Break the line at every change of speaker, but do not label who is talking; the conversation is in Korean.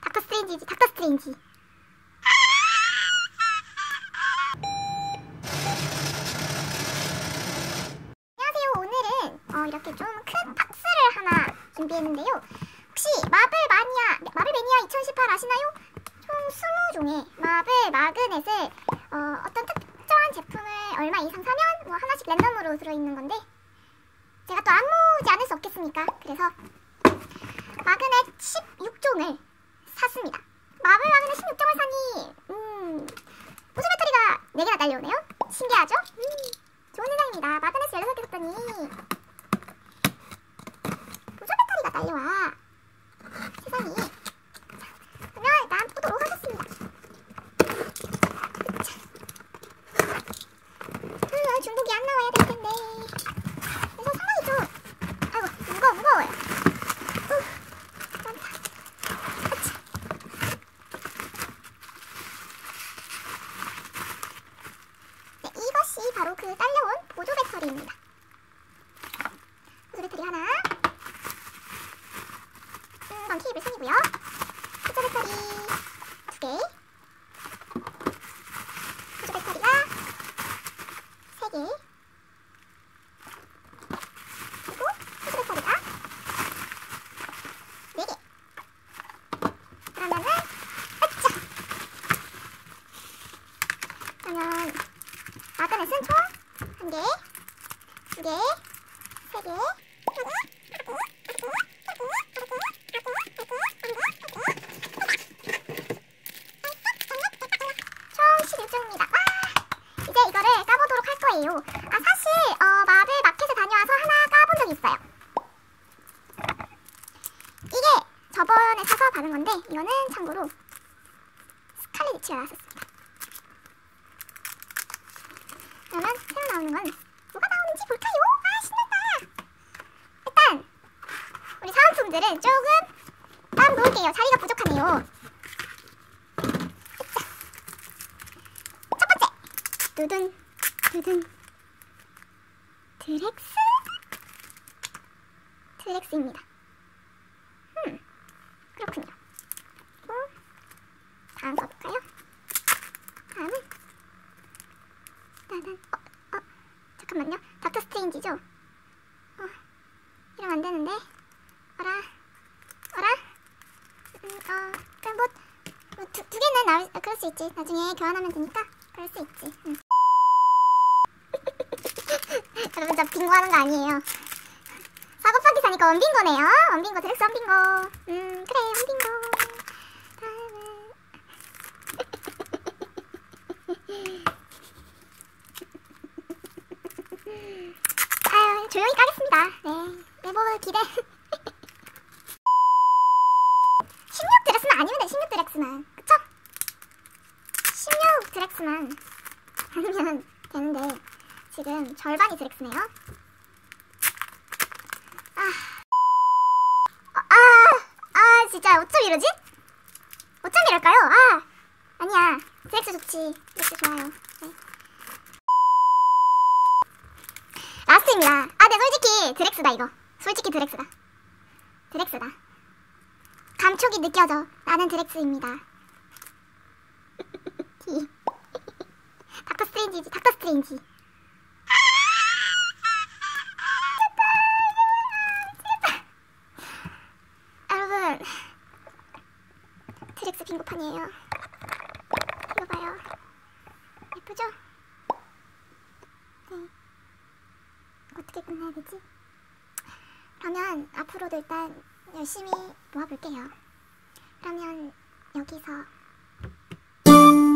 닥터 스트레인지지 닥터 스트레인지 안녕하세요 오늘은 어, 이렇게 좀 큰 박스를 하나 준비했는데요 혹시 마블 마니아 마블 매니아 2018 아시나요? 총 20종의 마블 마그넷을 어, 어떤 특정한 제품을 얼마 이상 사면 뭐 하나씩 랜덤으로 들어있는 건데 제가 또 안무지 않을 수 없겠습니까? 그래서 마그넷 16종을 샀습니다. 마블 마그넷 16종을 사니 음, 보조 배터리가 4개나 달려오네요. 신기하죠? 음, 좋은 세상입니다. 마그넷 16개 샀더니 보조 배터리가 달려와. 세상에. 자, 그러면 일단 보도록 하겠습니다. 자. 음, 중독이 안 나와야 될 텐데. 그래서 상당히 좀 아이고 무거워 무거워요. 우, 짠다. 아치. 네, 이것이 바로 그 딸려온 보조 배터리입니다. 보조 배터리 하나. 음, 넌 케이블 선이고요. 보조 배터리 두 개. 보조 배터리가 세 개. 그리고 보조 배터리가 네 개. 그러면은 으쌰. 그러면 마그넷은 총 한 개, 두 개, 세 개. 총 11종입니다. 와! 이제 이거를 까보도록 할 거예요. 아 사실 어, 마블 마켓에 다녀와서 하나 까본 적이 있어요. 이게 저번에 사서 받은 건데 이거는 참고로 스칼렛 위치가 나왔었습니다. 그러면 새로 나오는 건 뭐가 나오는지 볼까요? 아 신난다. 일단 우리 사은품들은 조금 따로 놓을게요. 자리가 부족하네요. 첫 번째 두둔 두둔 드렉스 드렉스입니다. 음 그렇군요. 어, 다음 가볼까요? 다음은 따단 어, 어 잠깐만요. 닥터 스트레인지죠? 어 이러면 안 되는데 어라 어라 음, 어 그럼 뭐, 뭐 두, 두 개는 나올 아, 그럴 수 있지. 나중에 교환하면 되니까 그럴 수 있지. 음. 여러분 저 빙고 하는 거 아니에요. 사고파기 사니까 원빙고네요. 원빙고 드렉스 원빙고. 음 그래 원빙고. 다음은 아유 조용히 까겠습니다. 네 내부 기대. 16 드렉스만 아니면 돼. 16 드렉스만. 그쵸? 16 드렉스만 아니면 되는데 지금 절반이 드렉스네요. 아, 아, 아 진짜 어쩜 이러지? 어쩜 이럴까요? 아, 아니야. 드렉스 좋지. 드렉스 좋아요. 네. 라스트입니다. 아, 네, 솔직히 드렉스다 이거. 솔직히 드렉스다. 드렉스다. 감촉이 느껴져. 나는 드렉스입니다. 티. 닥터 스트레인지지. 닥터 스트레인지. 여러분 드렉스 빙고판이에요 이거 봐요 예쁘죠? 네 어떻게 끝내야 되지? 그러면 앞으로도 일단 열심히 모아볼게요. 그러면 여기서